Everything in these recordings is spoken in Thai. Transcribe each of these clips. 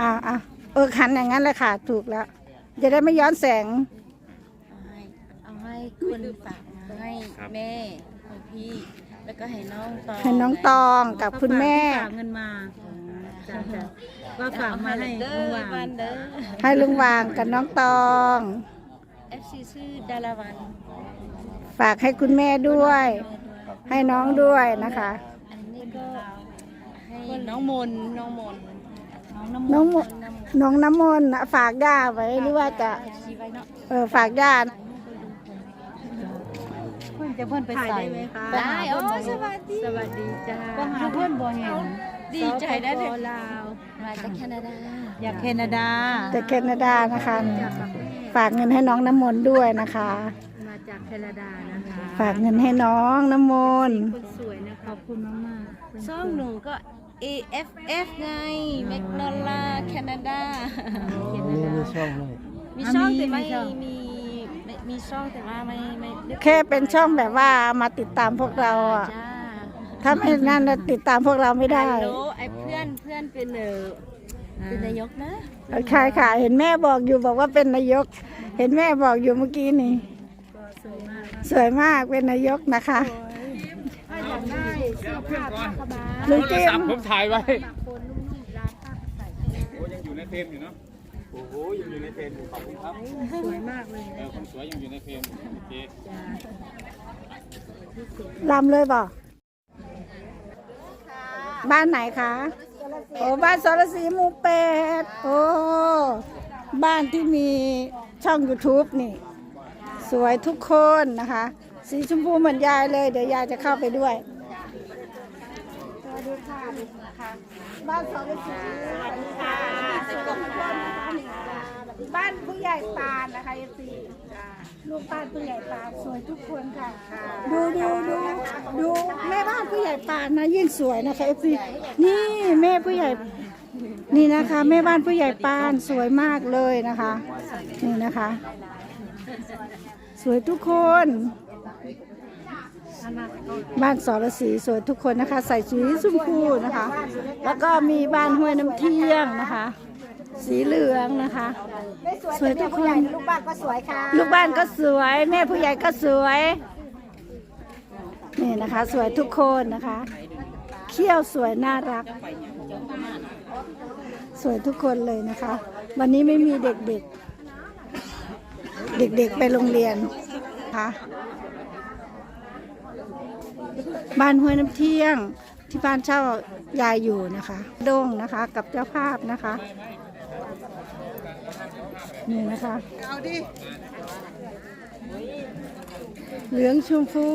อ่าอ่าเออคันอย่างนั้นเลยค่ะ ถูกแล้ว จะได้ไม่ย้อนแสง เอาให้เอาให้คุณฝากมาให้แม่ของพี่ แล้วก็ให้น้องตองให้น้องตองกับคุณแม่ ฝากเงินมาจ้ะจ้ะว่าฝากมาให้เด้ลุงอหวาวันนเด้อ ให้ลุงวางกับน้องตอง FC ชื่อดาราวันฝากให้คุณแม่ด้วย ให้น้องด้วยนะคะ อันนี้ก็ให้น้องมนน้องมน น้องมน้องมนน้องน้ำมนต์น่ะฝากย่าไว้หรือว่าจะ ชีไว้เนาะเออฝากย่านะเพื่อนจะเพื่อนไปใส่ไหมคะได้โอ้สวัสดีสวัสดีจ้าก็หาเพื่อนบ่เห็นดีใจนะสเด็กปลาวมาจากแคนาดาอยากแคนาดาจากแคนาดานะคะฝากเงินให้น้องน้ำมนต์ด้วยนะคะ มาจากแคนาดานะคะฝากเงินให้น้องน้ำมนต์ คนสวยนะขอบคุณมากๆช่องหนูก็ AFF ไงแมกนอลาแคนาดาแคนาดามีช่องอะมีแต่ไม่มีช่องมีไม่มีช่องแต่ว่าไม่ไม่ได้แค่เป็นช่องแบบว่ามาติดตามพวกเราอะจ้าถ้าไม่นั่นน่ะติดตามพวกเราไม่ได้ฮัลโหลไอ้เพื่อนเพื่อนเป็นเออเป็นนายกนะใช่ค่ะ เห็นแม่บอกอยู่บอกว่าเป็นนายก เห็นแม่บอกอยู่เมื่อกี้นี่สวยมากเป็นนายกนะคะ ลุงโทรจิ้ศัพมท์ผมถ่ายไว้โอ้ยังอยู่ในเฟรมอยู่เนาะ โอ้โหยังอยู่ในเฟรมอยู่ขอบคุณครับสวยมากเลยเออคนสวยยังอยู่ในเฟรมอยู่โอเคลำเลยบอกบ้านไหนคะโอ้บ้านสรศรีหมูเป็ดโอ้บ้านที่มีช่อง YouTube นี่ สวยทุกคนนะคะ สีชมพูเหมือนยายเลย เดี๋ยวยายจะเข้าไปด้วยสวัสดีค่ะนะคะบ้านสรศรีสวัสดีค่ะบ้านผู้ใหญ่ปานนะคะเอซีลูกบ้านผู้ใหญ่ปานสวยทุกคนค่ะ ดูดูดูดูแม่บ้านผู้ใหญ่ปานนะยิ่งสวยนะคะเอซีนี่แม่ผู้ใหญ่นี่นะคะ แม่บ้านผู้ใหญ่ปานสวยมากเลยนะคะ นี่นะคะ สวยทุกคน บ้านสรศรีสวยทุกคนนะคะ ใส่สีชมพูนะคะ แล้วก็มีบ้านห้วยน้ำเที่ยงนะคะ สีเหลืองนะคะ สวยทุกคน ลูกบ้านก็สวยค่ะ ลูกบ้านก็สวย แม่ผู้ใหญ่ก็สวย นี่นะคะ สวยทุกคนนะคะเขี้ยวสวยน่ารัก สวยทุกคนเลยนะคะ วันนี้ไม่มีเด็กๆ เด็กๆไปโรงเรียนนะคะ บ้านห้วยน้ำเที่ยงที่บ้านเช่ายายอยู่นะคะ โด่งนะคะกับเจ้าภาพนะคะนี่นะคะเหลืองชมพู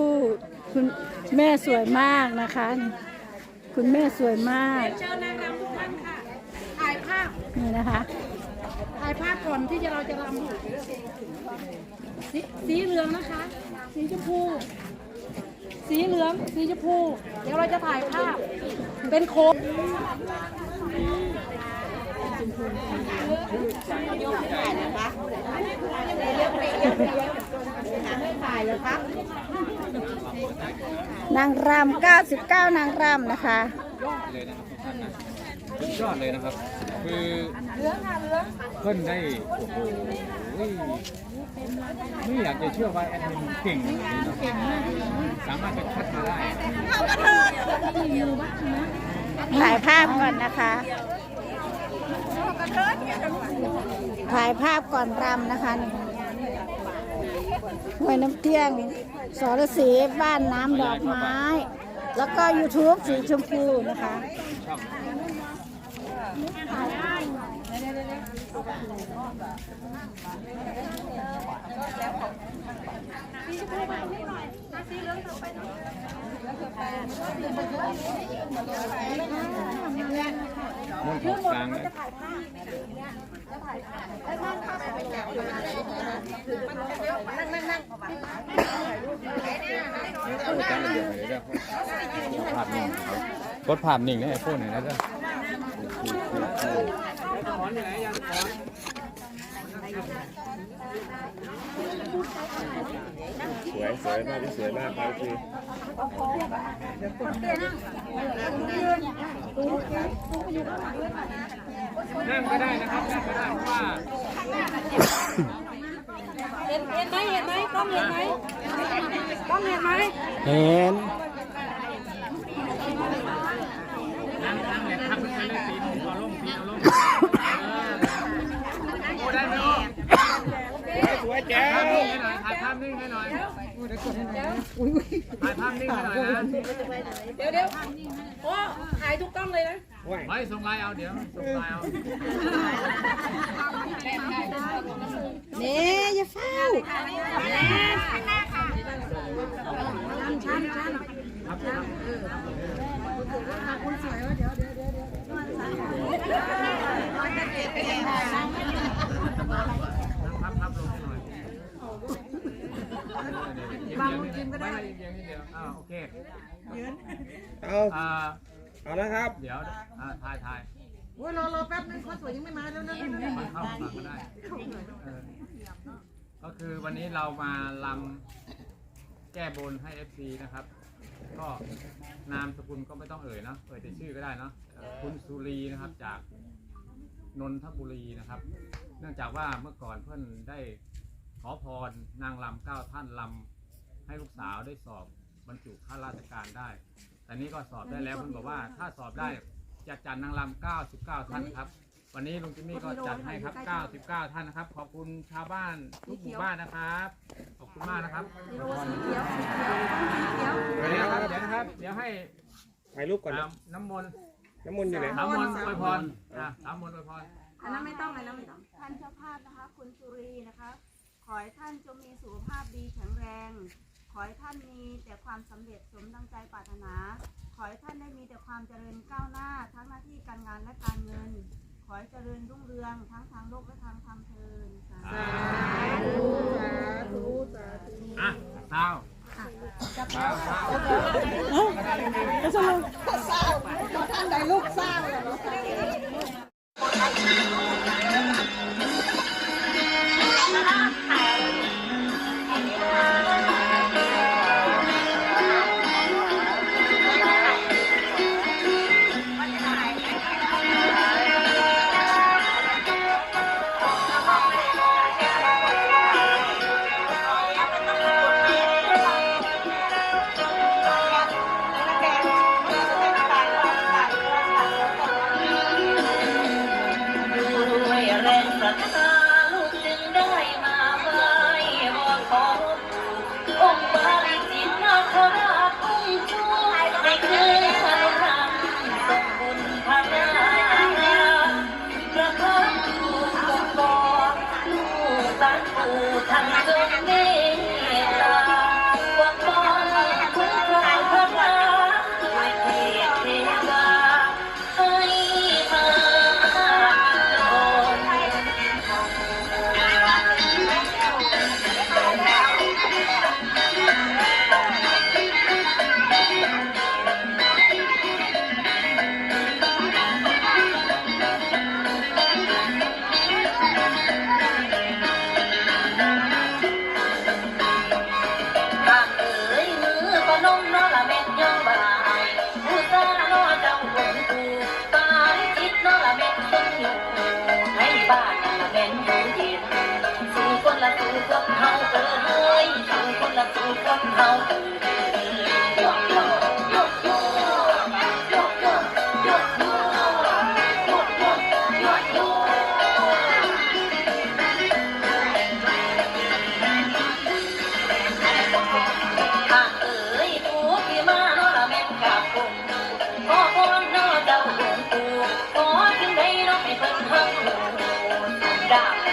คุณแม่สวยมากนะคะ คุณแม่สวยมากเจ้านางรำทุกท่านค่ะถ่ายภาพนี่นะคะถ่ายภาพก่อนที่จะเราจะรำสีสีเหลืองนะคะ สีชมพู สีเหลือง สีชมพู เดี๋ยวเราจะถ่ายภาพ เป็นโค้งนางรำ99 นางรำนะคะเลยนะครับทุกท่านะสุดยอดเลยนะครับ คือเพิ่นได้โอ้โหไม่อยากจะเชื่อว่าแอดมินเก่งขนาดนี้เนาะสามารถจะคัดมาได้ถ่ายภาพก่อนนะคะ ถ่ายภาพก่อนรำนะคะห้วยน้ำเที่ยงสรศรีบ้านน้ำดอกไม้ แล้วก็ YouTube สีชมพูนะคะ ม่วนออกกลางเลยโอ้การระเบียบเลยเด้อภาพนิ่งกดภาพนิ่งได้ไอ้พวกไหนนะเด้อ สวยสวยมากที่สวยมากครับคือนั่งก็ได้นะครับนั่งก็ได้เพราะว่าเห็นเห็นไหมเห็นไหมกล้องเห็นไหมกล้องเห็นไหมเห็นงนั่งเนี่ยทับไปเลยสีเอาลงสีเอาลงโอ้ได้ไหมโอ้ สวยแจ๋วถ่ายภาพนิ่งให้หน่อยถ่ายภาพนิ่งให้หน่อยถ่ายภาพนิ่งให้หน่อยนะเดี๋ยวเดี๋ยวโอ้ถ่ายทุกกล้องเลยนะไม่ส่งไลน์เอาเดี๋ยวส่งไลน์เอาเน่อย่าเฝ้าพับพับลงให้หน่อย บางกินก็ได้เดียวนิดเดียวอ่าโอเคเอาอ่าเอานะครับ เดี๋ยวอ่าถ่ายถ่ายโอ้ยรอรอแป๊บนึงคนสวยยังไม่มาแล้วนะมันเข้าฝั่งก็ได้เออก็คือวันนี้เรามาลำแก้บนให้ FC นะครับ ก็นามสกุลก็ไม่ต้องเอ่ยเนอะเอ่ยแต่ชื่อก็ได้เนอะเอ่อคุณสุรีนะครับจากนนทบุรีนะครับ เนื่องจากว่าเมื่อก่อนเพื่อนได้ขอพรนางลำเก้าท่านลำ ให้ลูกสาวได้สอบบรรจุข้าราชการได้ แต่นี้ก็สอบได้แล้วเพื่อนบอกว่า ถ้าสอบได้จะจัดนางลำ99 ท่านครับ วันนี้ลุงจิมมี่ก็จัดให้ครับ 99 ท่านนะครับ ขอบคุณชาวบ้านทุกหมู่บ้านนะครับ ขอบคุณมากนะครับเดี๋ยวนะครับ เดี๋ยวนะครับ เดี๋ยวให้ถ่ายรูปก่อนนะอ่าน้ำมนต์น้ำมนต์อยู่ไหนน้ำมนต์อวยพรอะน้ำมนต์อวยพรอันนั้นไม่ต้องอันนั้นไม่ต้องท่านเจ้าภาพนะคะ คุณสุรีนะคะ ขอให้ท่านจงมีสุขภาพดีแข็งแรง ขอให้ท่านมีแต่ความสำเร็จสมดังใจปรารถนา ขอให้ท่านได้มีแต่ความเจริญก้าวหน้า ทั้งหน้าที่การงานและการเงิน ขอให้เจริญรุ่งเรืองทั้งทางโลกและทางธรรมเทินสาธุอะเท้าเท้าเท้าแล้วสรุปได้ลูกสร้า เม็นผู้เย็นสู่คนละสู่กับเฮาเออเฮ้ยสู่คนละสู่กับเฮาเออ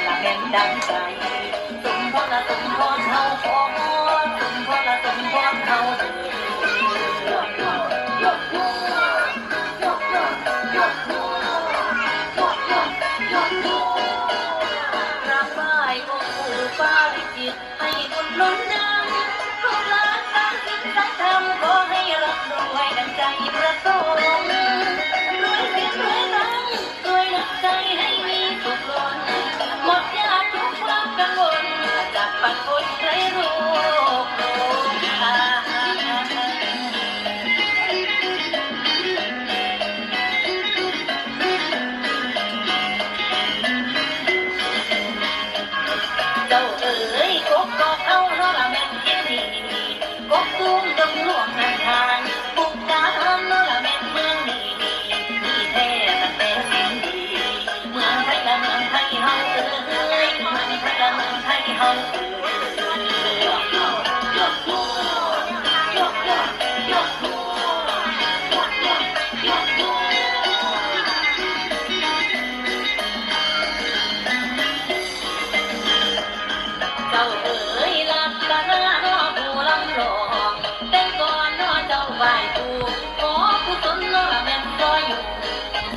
ละแม่นดังใจสมพรละสมพรเฮาขอสมพรละสมพรเฮาเถิดยกยกยก เจ้าเอ๋ยลับตาหน้านอปูลำหลอเต้นก่อนนอเจ้าไหวปูขผู้สนนอแม่นซอยอยู่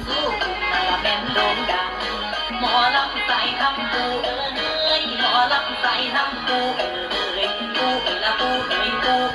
สู้กุมมละแม่นโด่งดัง หมอลำใส่ทำปูเอ๋ยหมอลำใส่ทำปูเอ๋ยปูเอ๋ยละปูเเอ๋ย